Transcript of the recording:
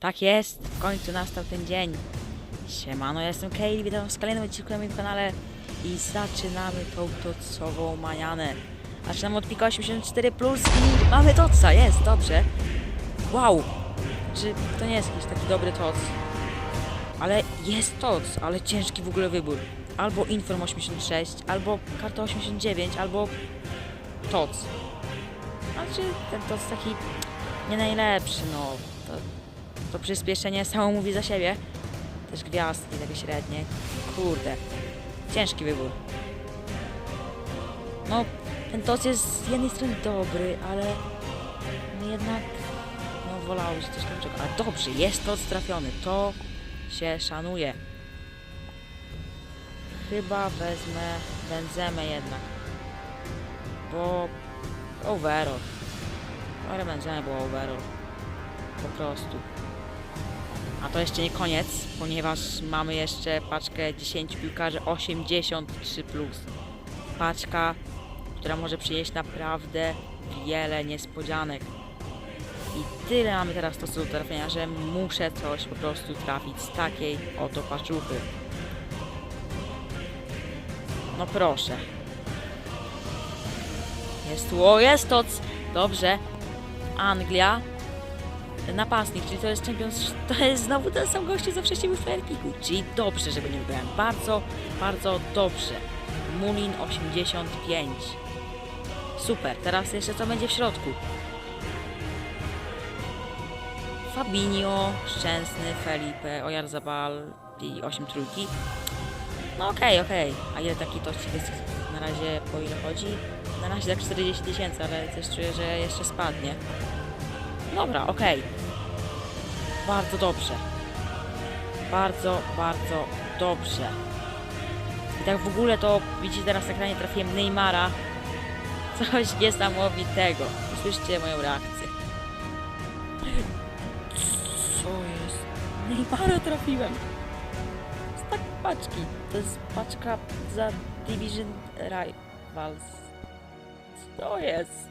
Tak jest, w końcu nastał ten dzień. Siemano, ja jestem Kale, witam w kolejnym odcinku na moim kanale i zaczynamy tą tocową manianę. Zaczynamy od pika 84 plus i mamy toca, jest, dobrze. Wow, czy to nie jest jakiś taki dobry toc, ale jest toc, ale ciężki w ogóle wybór. Albo Inform 86, albo karta 89, albo toc. Znaczy ten toc taki nie najlepszy, no. To, to przyspieszenie samo mówi za siebie. Też gwiazdki takie średnie. Kurde. Ciężki wybór. No, ten toc jest z jednej strony dobry, ale no jednak no wolałbym coś lepszego. Ale dobrze, jest toc trafiony. To się szanuje. Chyba wezmę Benzemę jednak. Bo overall. Ale Benzema było overall. Po prostu. A to jeszcze nie koniec, ponieważ mamy jeszcze paczkę 10 piłkarzy 83+. Paczka, która może przynieść naprawdę wiele niespodzianek. I tyle mamy teraz to do trafienia, że muszę coś po prostu trafić z takiej oto paczuchy. No proszę. Jest tu, o jest to, dobrze. Anglia, napastnik, czyli to jest Champions, to jest znowu ten sam gościu, co wcześniej był w Fairpicku, czyli dobrze, że go nie wybrałem, bardzo, bardzo dobrze. Mulin 85. Super, teraz jeszcze co będzie w środku? Fabinho, Szczęsny, Felipe, Oyarzabal i 8 trójki. No okej, okej. A ile taki tościk jest na razie, po ile chodzi? Na razie tak 40 tysięcy, ale też czuję, że jeszcze spadnie. Dobra, okej. Bardzo dobrze. Bardzo, bardzo dobrze. I tak w ogóle to widzicie teraz na ekranie trafiłem Neymara. Coś niesamowitego. Słyszycie moją reakcję. Co jest? Neymara trafiłem. Z tak paczki. To jest paczka za Division Rivals. Co jest?